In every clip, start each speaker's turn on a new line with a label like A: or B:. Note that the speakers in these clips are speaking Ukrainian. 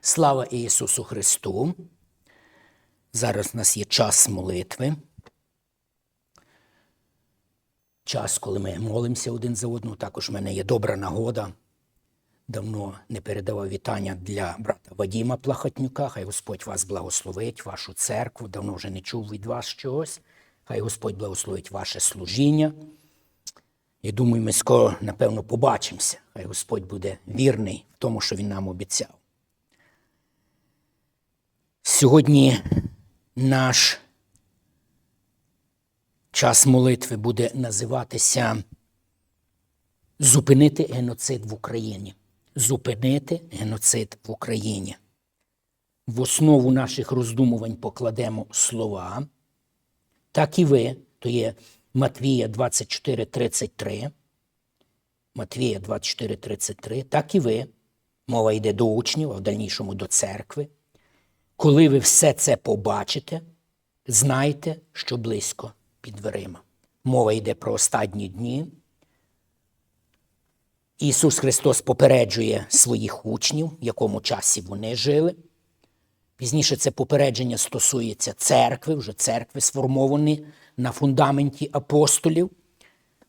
A: Слава Ісусу Христу! Зараз у нас є час молитви. Час, коли ми молимося один за одного. Також в мене є добра нагода. Давно не передавав вітання для брата Вадіма Плахотнюка. Хай Господь вас благословить, вашу церкву. Давно вже не чув від вас чогось. Хай Господь благословить ваше служіння. І думаю, ми скоро, напевно, побачимося. Хай Господь буде вірний в тому, що Він нам обіцяв. Сьогодні наш час молитви буде називатися Зупинити геноцид в Україні. Зупинити геноцид в Україні. В основу наших роздумувань покладемо слова. Так і ви, то є Матвія 24:33. Матвія 24:33. Так і ви. Мова йде до учнів, а в дальнішому до церкви. Коли ви все це побачите, знайте, що близько під дверима. Мова йде про останні дні. Ісус Христос попереджує своїх учнів, в якому часі вони жили. Пізніше це попередження стосується церкви, вже церкви сформовані на фундаменті апостолів.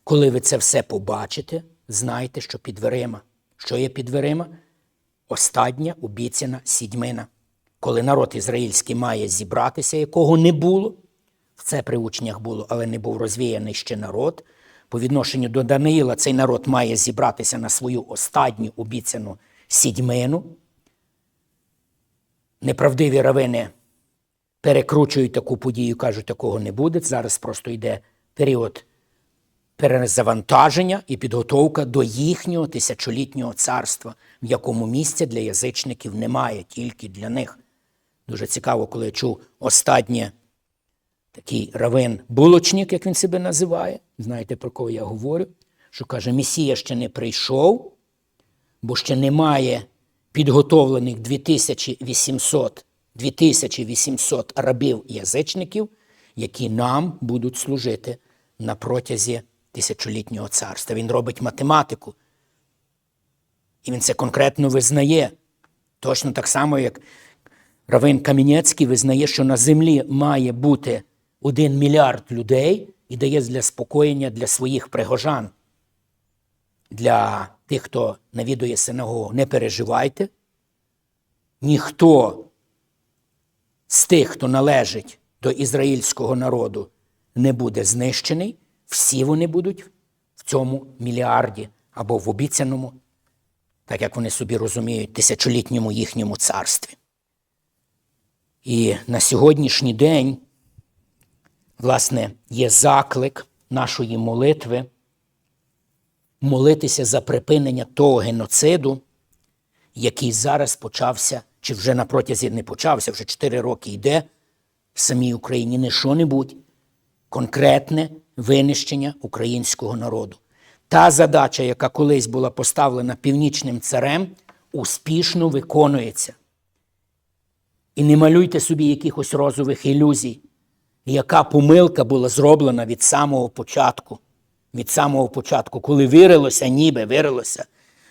A: Коли ви це все побачите, знайте, що під дверима. Що є під дверима? Остання обіцяна сідьмина. Коли народ ізраїльський має зібратися, якого не було, це при учнях було, але не був розвіяний ще народ. По відношенню до Даниїла цей народ має зібратися на свою останню обіцяну сідьмину. Неправдиві равини перекручують таку подію, кажуть, такого не буде. Зараз просто йде період перезавантаження і підготовка до їхнього тисячолітнього царства, в якому місця для язичників немає, тільки для них. Дуже цікаво, коли я чув останнє такий равин булочник, як він себе називає. Знаєте, про кого я говорю? Що каже, Месія ще не прийшов, бо ще немає підготовлених 2800 2800 рабів-язичників, які нам будуть служити на протязі тисячолітнього царства. Він робить математику. І він це конкретно визнає. Точно так само, як Равин Камінецький визнає, що на землі має бути один мільярд людей і дає для спокоєння для своїх пригожан. Для тих, хто навідує синагогу, не переживайте. Ніхто з тих, хто належить до ізраїльського народу, не буде знищений. Всі вони будуть в цьому мільярді або в обіцяному, так як вони собі розуміють, тисячолітньому їхньому царстві. І на сьогоднішній день, власне, є заклик нашої молитви молитися за припинення того геноциду, який зараз почався, чи вже на протязі не почався, вже 4 роки йде в самій Україні не що-небудь, конкретне винищення українського народу. Та задача, яка колись була поставлена північним царем, успішно виконується. І не малюйте собі якихось розових ілюзій, яка помилка була зроблена від самого початку. Від самого початку, коли вірилося, ніби вірилося,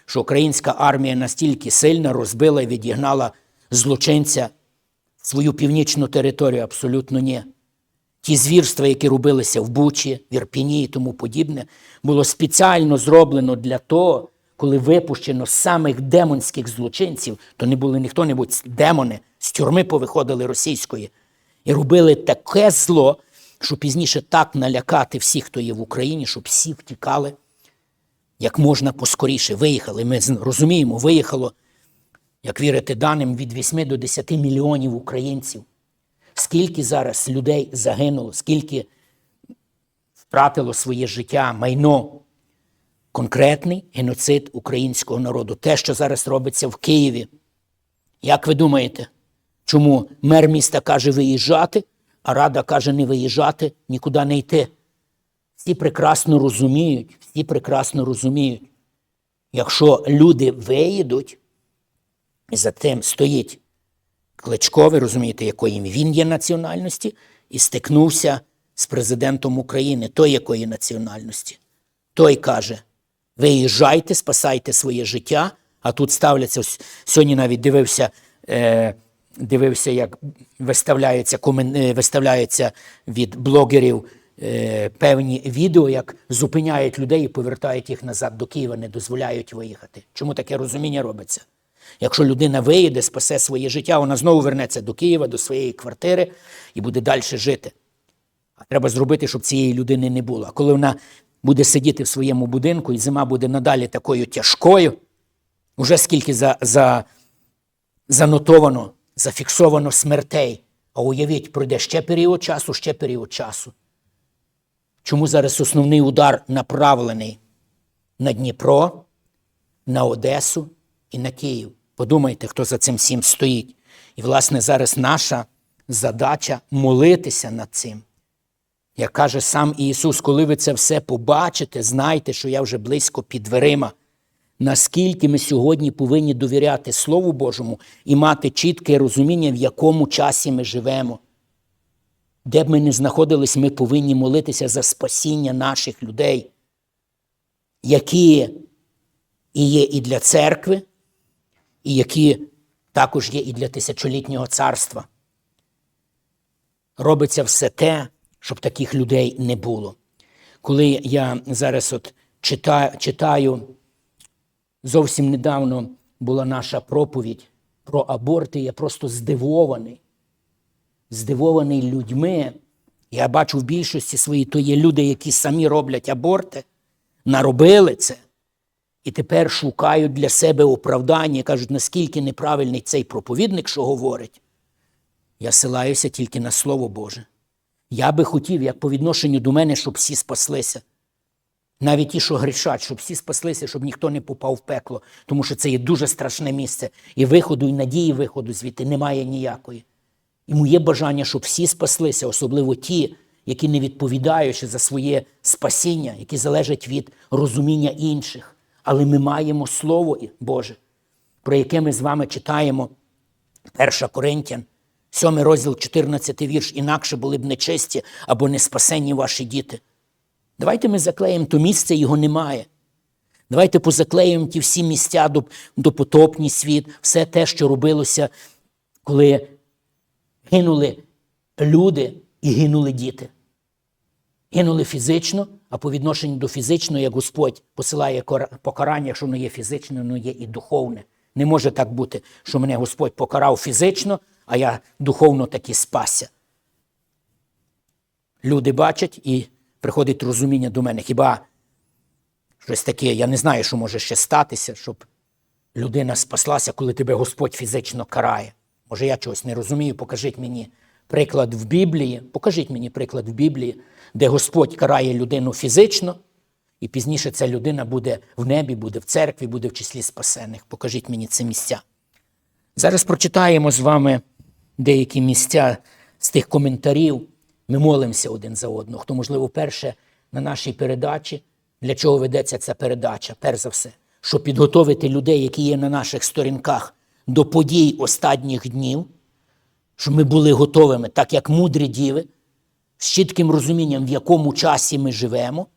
A: що українська армія настільки сильно розбила і відігнала злочинця свою північну територію, абсолютно ні. Ті звірства, які робилися в Бучі, в Ірпіні і тому подібне, було спеціально зроблено для того, коли випущено самих демонських злочинців, то не були ніхто небудь демони, з тюрми повиходили російської, і робили таке зло, що пізніше так налякати всіх, хто є в Україні, щоб всі втікали, як можна поскоріше. Виїхали. Ми розуміємо, виїхало, як вірити даним, від 8 до 10 мільйонів українців. Скільки зараз людей загинуло, скільки втратило своє життя, майно. Конкретний геноцид українського народу. Те, що зараз робиться в Києві. Як ви думаєте, чому мер міста каже виїжджати, а рада каже не виїжджати, нікуди не йти? Всі прекрасно розуміють, всі прекрасно розуміють. Якщо люди виїдуть, і за тим стоїть Кличко, ви розумієте, якої він є національності, і стикнувся з президентом України, той якої національності. Той каже: виїжджайте, спасайте своє життя, а тут ставляться. Сьогодні навіть дивився, е, дивився як виставляється, е, виставляється від блогерів е, певні відео, як зупиняють людей і повертають їх назад до Києва, не дозволяють виїхати. Чому таке розуміння робиться? Якщо людина виїде, спасе своє життя, вона знову вернеться до Києва, до своєї квартири і буде далі жити. А треба зробити, щоб цієї людини не було. А коли вона буде сидіти в своєму будинку, і зима буде надалі такою тяжкою, уже скільки за, за, занотовано, зафіксовано смертей. А уявіть, пройде ще період часу, ще період часу. Чому зараз основний удар направлений на Дніпро, на Одесу і на Київ? Подумайте, хто за цим всім стоїть. І, власне, зараз наша задача молитися над цим. Як каже сам Ісус, коли ви це все побачите, знайте, що я вже близько під дверима. Наскільки ми сьогодні повинні довіряти Слову Божому і мати чітке розуміння, в якому часі ми живемо. Де б ми не знаходились, ми повинні молитися за спасіння наших людей, які і є і для церкви, і які також є і для тисячолітнього царства. Робиться все те, щоб таких людей не було. Коли я зараз от читаю, читаю зовсім недавно була наша проповідь про аборти, я просто здивований. Здивований людьми. Я бачу в більшості своїй, то є люди, які самі роблять аборти, наробили це. І тепер шукають для себе оправдання, кажуть, наскільки неправильний цей проповідник, що говорить. Я силаюся тільки на Слово Боже. Я би хотів, як по відношенню до мене, щоб всі спаслися. Навіть ті, що грішать, щоб всі спаслися, щоб ніхто не попав в пекло, тому що це є дуже страшне місце. І виходу, і надії виходу звідти немає ніякої. І моє бажання, щоб всі спаслися, особливо ті, які не відповідають за своє спасіння, які залежать від розуміння інших. Але ми маємо Слово Боже, про яке ми з вами читаємо 1 Коринтян, 7 розділ, 14 вірш, інакше були б нечисті або не спасені ваші діти. Давайте ми заклеїмо то місце, його немає. Давайте позаклеїмо ті всі місця до, до потопній світ, все те, що робилося, коли гинули люди і гинули діти. Гинули фізично, а по відношенню до фізичного, як Господь посилає покарання, якщо воно є фізичне, воно є і духовне. Не може так бути, що мене Господь покарав фізично, а я духовно таки спася. Люди бачать і приходить розуміння до мене. Хіба щось таке, я не знаю, що може ще статися, щоб людина спаслася, коли тебе Господь фізично карає. Може, я чогось не розумію, покажіть мені приклад в Біблії, покажіть мені приклад в Біблії, де Господь карає людину фізично, і пізніше ця людина буде в небі, буде в церкві, буде в числі спасених. Покажіть мені ці місця. Зараз прочитаємо з вами деякі місця з тих коментарів. Ми молимося один за одного. Хто, можливо, вперше на нашій передачі, для чого ведеться ця передача, перш за все, щоб підготовити людей, які є на наших сторінках, до подій останніх днів, щоб ми були готовими, так як мудрі діви, з чітким розумінням, в якому часі ми живемо,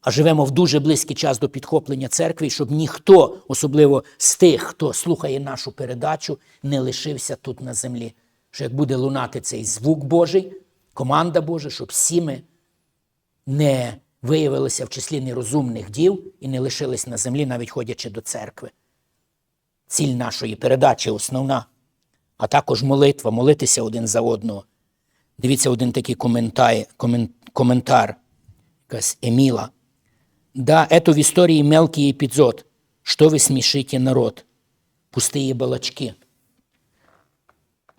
A: а живемо в дуже близький час до підхоплення церкви, щоб ніхто, особливо з тих, хто слухає нашу передачу, не лишився тут на землі. Що як буде лунати цей звук Божий, команда Божа, щоб всі ми не виявилися в числі нерозумних дів і не лишились на землі, навіть ходячи до церкви. Ціль нашої передачі основна, а також молитва, молитися один за одного. Дивіться один такий коментар, коментар якась Еміла. Да, это в истории мелкий эпизод. Что ви смішите народ? Пустые балачки.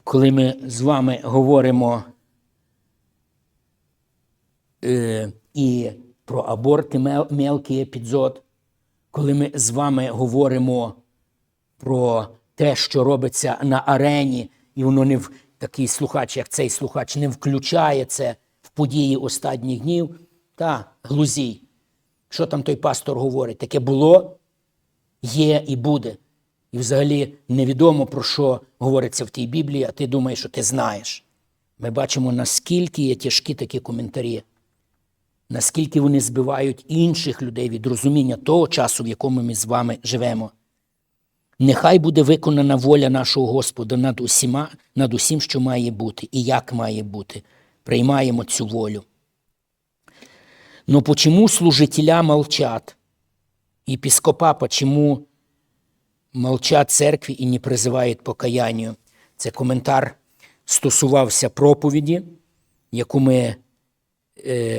A: Коли ми з вами говоримо е, і про аборти мелкий епізод, коли ми з вами говоримо про те, що робиться на арені, і воно не в такий слухач, як цей слухач, не включає це в події останніх днів, та глузій. Що там той пастор говорить? Таке було, є і буде. І взагалі невідомо, про що говориться в тій Біблії, а ти думаєш, що ти знаєш. ми бачимо, наскільки є тяжкі такі коментарі, наскільки вони збивають інших людей від розуміння того часу, в якому ми з вами живемо. Нехай буде виконана воля нашого Господа над усіма, над усім, що має бути, і як має бути. Приймаємо цю волю. Но почему служителя молчат? Епископа почему молчат церкві і не призивають покаянню? Це коментар стосувався проповіді, яку ми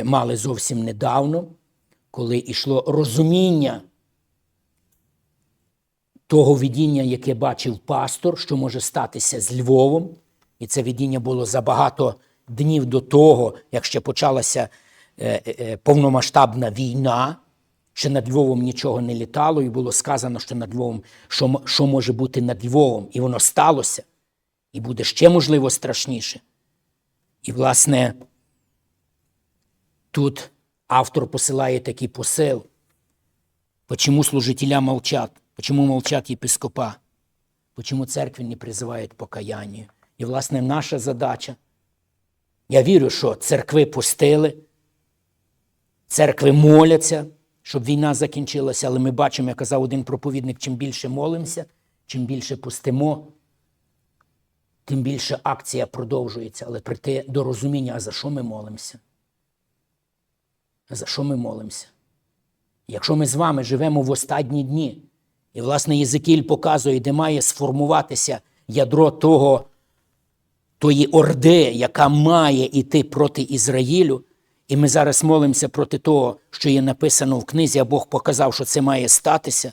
A: мали зовсім недавно, коли йшло розуміння того видіння, яке бачив пастор, що може статися з Львовом. І це видіння було за багато днів до того, як ще почалася е, е, повномасштабна війна. Ще над Львовом нічого не літало, і було сказано, що над Львовом, що, що може бути над Львовом. І воно сталося. І буде ще, можливо, страшніше. І, власне, тут автор посилає такий посил. Почему служителя молчат? Почему молчат епископа? Почему церкви не призивають покаянню? І, власне, наша задача. Я вірю, що церкви пустили, церкви моляться, щоб війна закінчилася, але ми бачимо, як казав один проповідник, чим більше молимося, чим більше пустимо, тим більше акція продовжується. Але прийти до розуміння, а за що ми молимося? За що ми молимося? Якщо ми з вами живемо в останні дні, і, власне, Єзикіль показує, де має сформуватися ядро того, тої орди, яка має йти проти Ізраїлю, і ми зараз молимося проти того, що є написано в книзі, а Бог показав, що це має статися,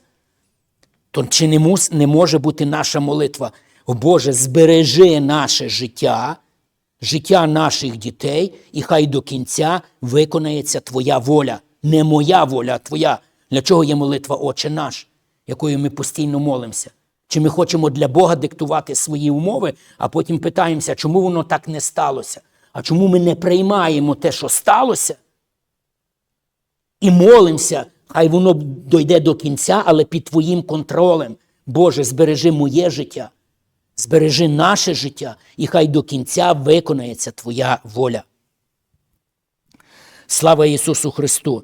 A: то чи не, мус, не може бути наша молитва? Боже, збережи наше життя, життя наших дітей, і хай до кінця виконається Твоя воля. Не моя воля, а Твоя. Для чого є молитва Отче наш, якою ми постійно молимося? Чи ми хочемо для Бога диктувати свої умови, а потім питаємося, чому воно так не сталося? А чому ми не приймаємо те, що сталося? І молимося, хай воно дойде до кінця, але під Твоїм контролем. Боже, збережи моє життя, збережи наше життя, і хай до кінця виконається Твоя воля. Слава Ісусу Христу!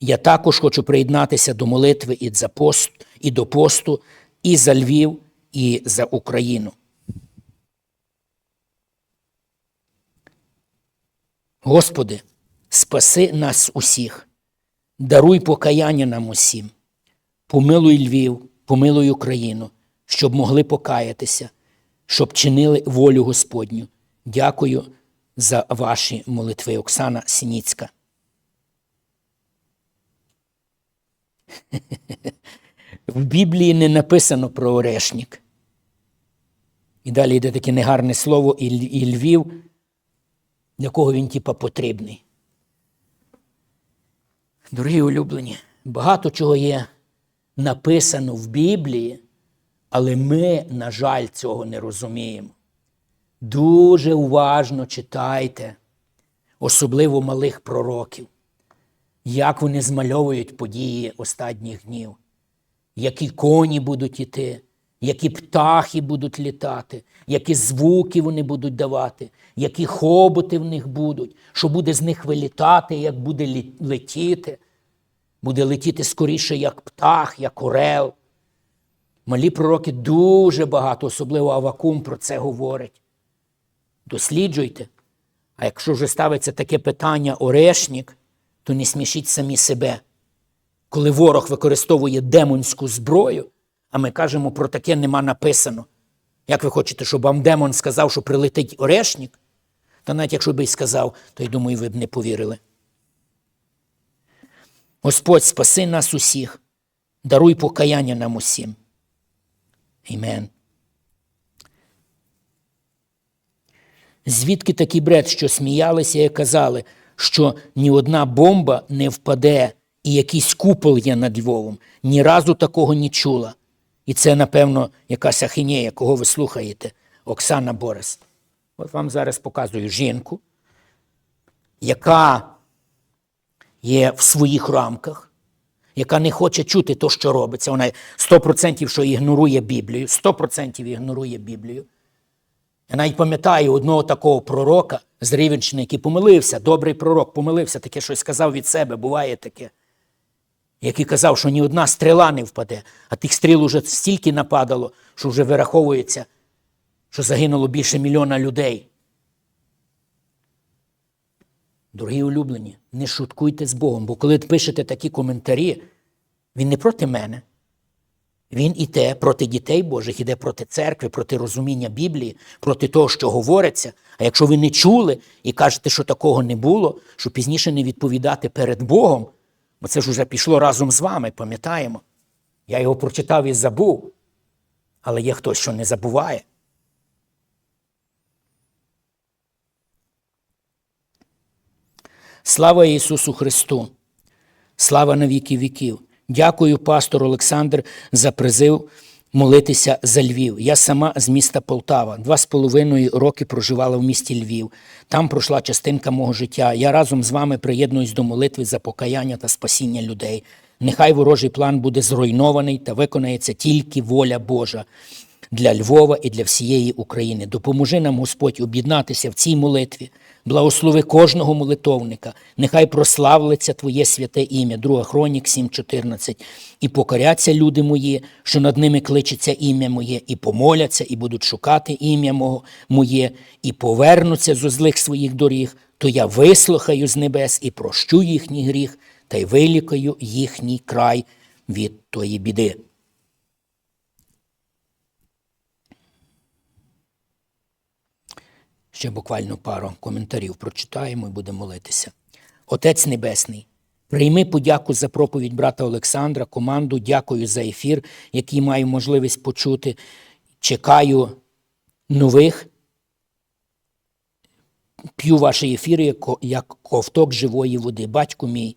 A: Я також хочу приєднатися до молитви і, за пост, і до посту, і за Львів, і за Україну. Господи, спаси нас усіх, даруй покаяння нам усім, помилуй Львів, помилуй Україну, щоб могли покаятися, щоб чинили волю Господню. Дякую за ваші молитви, Оксана Сініцька. В Біблії не написано про орешник. І далі йде таке негарне слово і Львів, для кого він типа потрібний. Дорогі улюблені, багато чого є написано в Біблії, але ми, на жаль, цього не розуміємо. Дуже уважно читайте, особливо малих пророків, як вони змальовують події останніх днів, які коні будуть іти, які птахи будуть літати, які звуки вони будуть давати, які хоботи в них будуть, що буде з них вилітати, як буде летіти. Буде летіти скоріше, як птах, як орел. Малі пророки дуже багато, особливо Авакум, про це говорить. Досліджуйте. А якщо вже ставиться таке питання орешник, то не смішіть самі себе. Коли ворог використовує демонську зброю, а ми кажемо, про таке нема написано. Як ви хочете, щоб вам демон сказав, що прилетить орешник? Та навіть якщо би й сказав, то я думаю, ви б не повірили. Господь, спаси нас усіх, даруй покаяння нам усім. Амен. Звідки такий бред, що сміялися і казали, що ні одна бомба не впаде, і якийсь купол є над Львовом. Ні разу такого не чула. І це, напевно, якась ахінея, кого ви слухаєте, Оксана Борис. От вам зараз показую жінку, яка є в своїх рамках, яка не хоче чути те, що робиться. Вона 100% що ігнорує Біблію, 100% ігнорує Біблію. Я навіть пам'ятаю одного такого пророка з Рівенщини, який помилився, добрий пророк, помилився, таке щось сказав від себе, буває таке. Який казав, що ні одна стріла не впаде, а тих стріл уже стільки нападало, що вже вираховується, що загинуло більше мільйона людей. Дорогі улюблені, не шуткуйте з Богом, бо коли пишете такі коментарі, він не проти мене. Він іде проти дітей Божих, іде проти церкви, проти розуміння Біблії, проти того, що говориться. А якщо ви не чули і кажете, що такого не було, що пізніше не відповідати перед Богом, бо це ж уже пішло разом з вами, пам'ятаємо. Я його прочитав і забув, але є хтось, що не забуває. Слава Ісусу Христу! Слава на віки віків! Дякую, пастор Олександр, за призив молитися за Львів. Я сама з міста Полтава. Два з половиною роки проживала в місті Львів. Там пройшла частинка мого життя. Я разом з вами приєднуюсь до молитви за покаяння та спасіння людей. Нехай ворожий план буде зруйнований та виконається тільки воля Божа для Львова і для всієї України. Допоможи нам, Господь, об'єднатися в цій молитві. Благослови кожного молитовника. Нехай прославиться Твоє святе ім'я, 2 Хронік 7,14. І покоряться люди мої, що над ними кличеться ім'я моє, і помоляться, і будуть шукати ім'я моє, і повернуться зо злих своїх доріг, то я вислухаю з небес і прощу їхній гріх, та й вилікаю їхній край від тої біди. Ще буквально пару коментарів прочитаємо і будемо молитися. Отець Небесний, прийми подяку за проповідь брата Олександра, команду, дякую за ефір, який маю можливість почути. Чекаю нових. П'ю ваші ефіри, як, ковток живої води. Батько мій,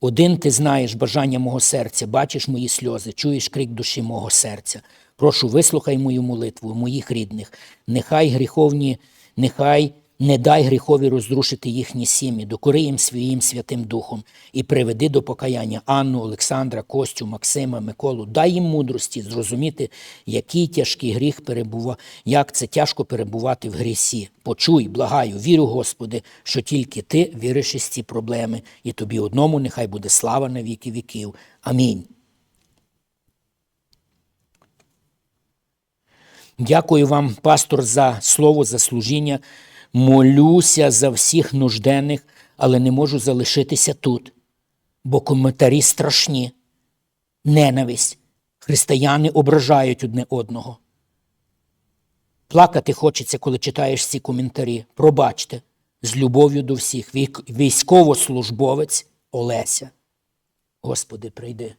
A: один ти знаєш бажання мого серця, бачиш мої сльози, чуєш крик душі мого серця. Прошу, вислухай мою молитву, моїх рідних. Нехай гріховні. Нехай не дай гріхові розрушити їхні сім'ї, докори їм своїм Святим Духом і приведи до покаяння Анну, Олександра, Костю, Максима, Миколу. Дай їм мудрості зрозуміти, який тяжкий гріх перебува, як це тяжко перебувати в грісі. Почуй, благаю, вірю, Господи, що тільки Ти віриш із ці проблеми, і тобі одному нехай буде слава на віки віків. Амінь. Дякую вам, пастор, за слово, за служіння. Молюся за всіх нужденних, але не можу залишитися тут, бо коментарі страшні. Ненависть. Християни ображають одне одного. Плакати хочеться, коли читаєш ці коментарі. Пробачте, з любов'ю до всіх. Військовослужбовець Олеся. Господи, прийди.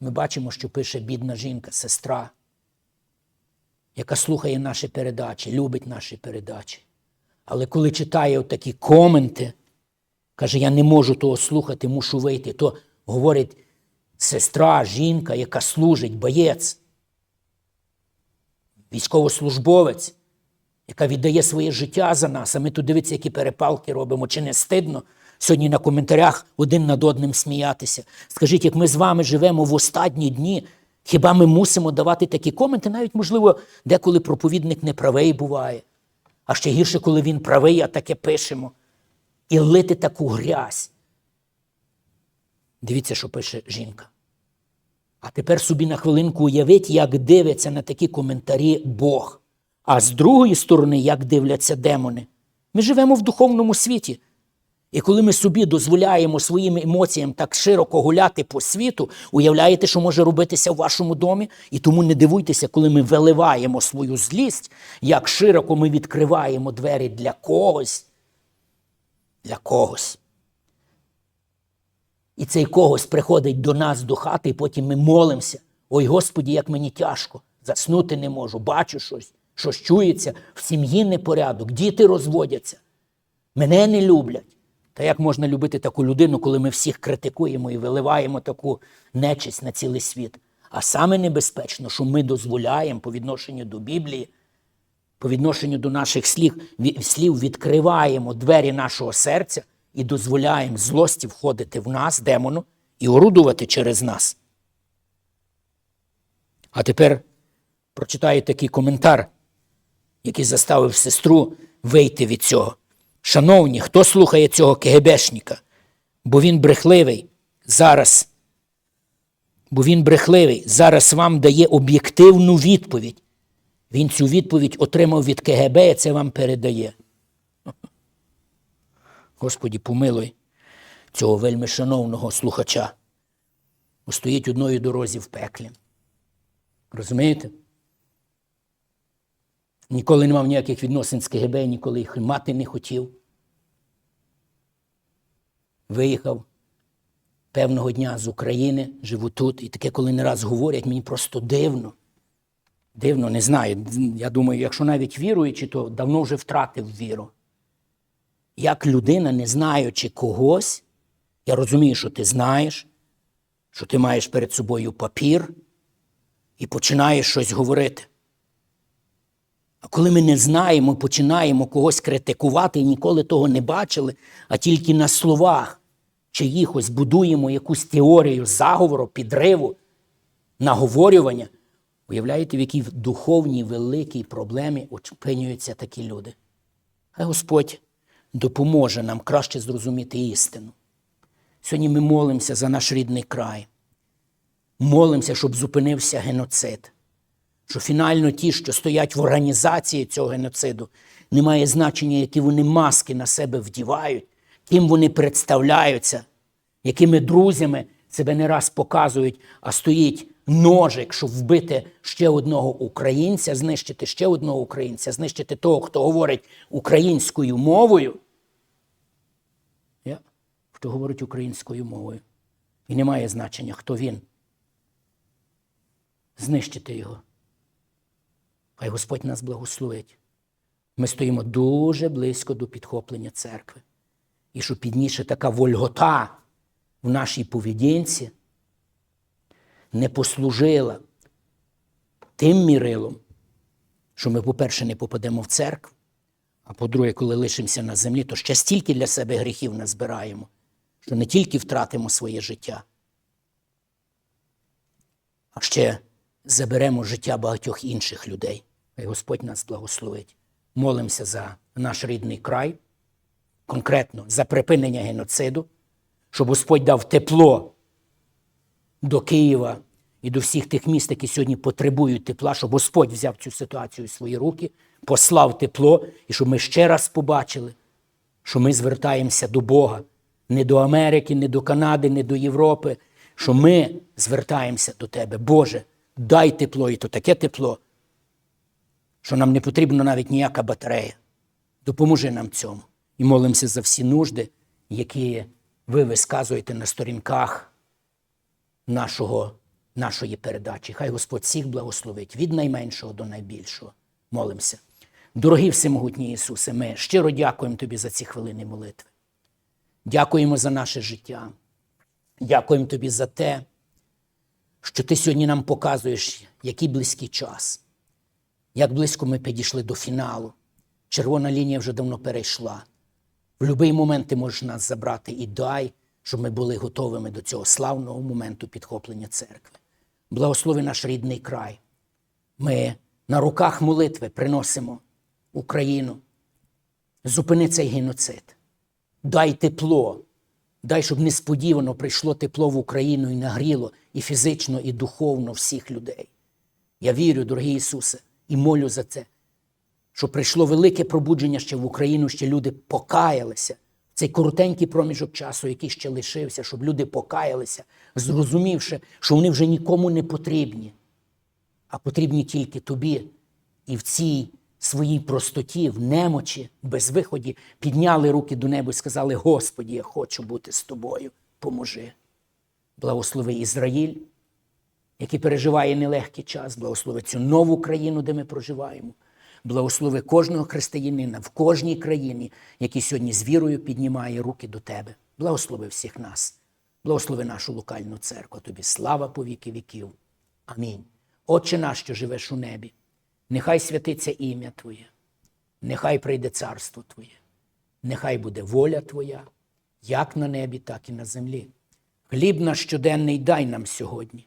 A: Ми бачимо, що пише бідна жінка, сестра яка слухає наші передачі, любить наші передачі. Але коли читає такі коменти, каже, я не можу того слухати, мушу вийти, то говорить сестра, жінка, яка служить, боєць, військовослужбовець, яка віддає своє життя за нас, а ми тут дивіться, які перепалки робимо, чи не стидно сьогодні на коментарях один над одним сміятися. Скажіть, як ми з вами живемо в останні дні. Хіба ми мусимо давати такі коменти? Навіть, можливо, деколи проповідник не правий буває. А ще гірше, коли він правий, а таке пишемо. І лити таку грязь. Дивіться, що пише жінка. А тепер собі на хвилинку уявіть, як дивиться на такі коментарі Бог. А з другої сторони, як дивляться демони. Ми живемо в духовному світі. І коли ми собі дозволяємо своїм емоціям так широко гуляти по світу, уявляєте, що може робитися в вашому домі? І тому не дивуйтеся, коли ми виливаємо свою злість, як широко ми відкриваємо двері для когось. Для когось. І цей когось приходить до нас до хати, і потім ми молимося. Ой, Господі, як мені тяжко, заснути не можу, бачу щось, щось чується, в сім'ї непорядок, діти розводяться, мене не люблять. Та як можна любити таку людину, коли ми всіх критикуємо і виливаємо таку нечисть на цілий світ? А саме небезпечно, що ми дозволяємо по відношенню до Біблії, по відношенню до наших слів, слів відкриваємо двері нашого серця і дозволяємо злості входити в нас, демону, і орудувати через нас. А тепер прочитаю такий коментар який заставив сестру вийти від цього. Шановні, хто слухає цього КГБшника? Бо він брехливий зараз. Бо він брехливий. Зараз вам дає об'єктивну відповідь. Він цю відповідь отримав від КГБ і це вам передає. Господі, помилуй цього вельми шановного слухача. Стоїть одної дорозі в пеклі. Розумієте? Ніколи не мав ніяких відносин з КГБ, ніколи їх мати не хотів. Виїхав певного дня з України, живу тут, і таке, коли не раз говорять, мені просто дивно. Дивно, не знаю. Я думаю, якщо навіть віруючи, то давно вже втратив віру. Як людина, не знаючи когось, я розумію, що ти знаєш, що ти маєш перед собою папір і починаєш щось говорити. А коли ми не знаємо, починаємо когось критикувати і ніколи того не бачили, а тільки на словах чиїхось будуємо якусь теорію заговору, підриву, наговорювання, уявляєте, в якій духовній великій проблемі опинюються такі люди. Хай Господь допоможе нам краще зрозуміти істину. Сьогодні ми молимося за наш рідний край. Молимося, щоб зупинився геноцид. Що фінально ті, що стоять в організації цього геноциду, немає значення, які вони маски на себе вдівають, ким вони представляються, якими друзями себе не раз показують, а стоїть ножик, щоб вбити ще одного українця, знищити ще одного українця, знищити того, хто говорить українською мовою. Хто говорить українською мовою. І немає значення, хто він. Знищити його. Хай Господь нас благословить. Ми стоїмо дуже близько до підхоплення церкви. І що підніше така вольгота в нашій поведінці не послужила тим мірилом, що ми, по-перше, не попадемо в церкву, а по-друге, коли лишимося на землі, то ще стільки для себе гріхів назбираємо, що не тільки втратимо своє життя, а ще заберемо життя багатьох інших людей. Хай Господь нас благословить. Молимося за наш рідний край, конкретно за припинення геноциду, щоб Господь дав тепло до Києва і до всіх тих міст, які сьогодні потребують тепла, щоб Господь взяв цю ситуацію в свої руки, послав тепло, і щоб ми ще раз побачили, що ми звертаємося до Бога, не до Америки, не до Канади, не до Європи, що ми звертаємося до Тебе. Боже, дай тепло, і то таке тепло, що нам не потрібна навіть ніяка батарея. Допоможи нам цьому. І молимося за всі нужди, які ви висказуєте на сторінках нашого, нашої передачі. Хай Господь всіх благословить від найменшого до найбільшого. Молимося. Дорогий всемогутній Ісусе, ми щиро дякуємо Тобі за ці хвилини молитви. Дякуємо за наше життя. Дякуємо Тобі за те, що Ти сьогодні нам показуєш, який близький час, як близько ми підійшли до фіналу. Червона лінія вже давно перейшла. В будь-який момент ти можеш нас забрати і дай, щоб ми були готовими до цього славного моменту підхоплення церкви. Благослови наш рідний край. Ми на руках молитви приносимо Україну. Зупини цей геноцид. Дай тепло. Дай, щоб несподівано прийшло тепло в Україну і нагріло і фізично, і духовно всіх людей. Я вірю, дорогий Ісусе, і молю за це, щоб прийшло велике пробудження ще в Україну, ще люди покаялися. Цей коротенький проміжок часу, який ще лишився, щоб люди покаялися, зрозумівши, що вони вже нікому не потрібні, а потрібні тільки тобі. І в цій своїй простоті, в немочі, безвиході, підняли руки до неба і сказали: Господі, я хочу бути з тобою, поможи. Благослови Ізраїль, який переживає нелегкий час, благослови цю нову країну, де ми проживаємо. Благослови кожного християнина в кожній країні, який сьогодні з вірою піднімає руки до тебе. Благослови всіх нас. Благослови нашу локальну церкву. Тобі слава по віки віків. Амінь. Отче наш, що живеш у небі, нехай святиться ім'я Твоє, нехай прийде царство Твоє, нехай буде воля Твоя, як на небі, так і на землі. Хліб наш щоденний дай нам сьогодні.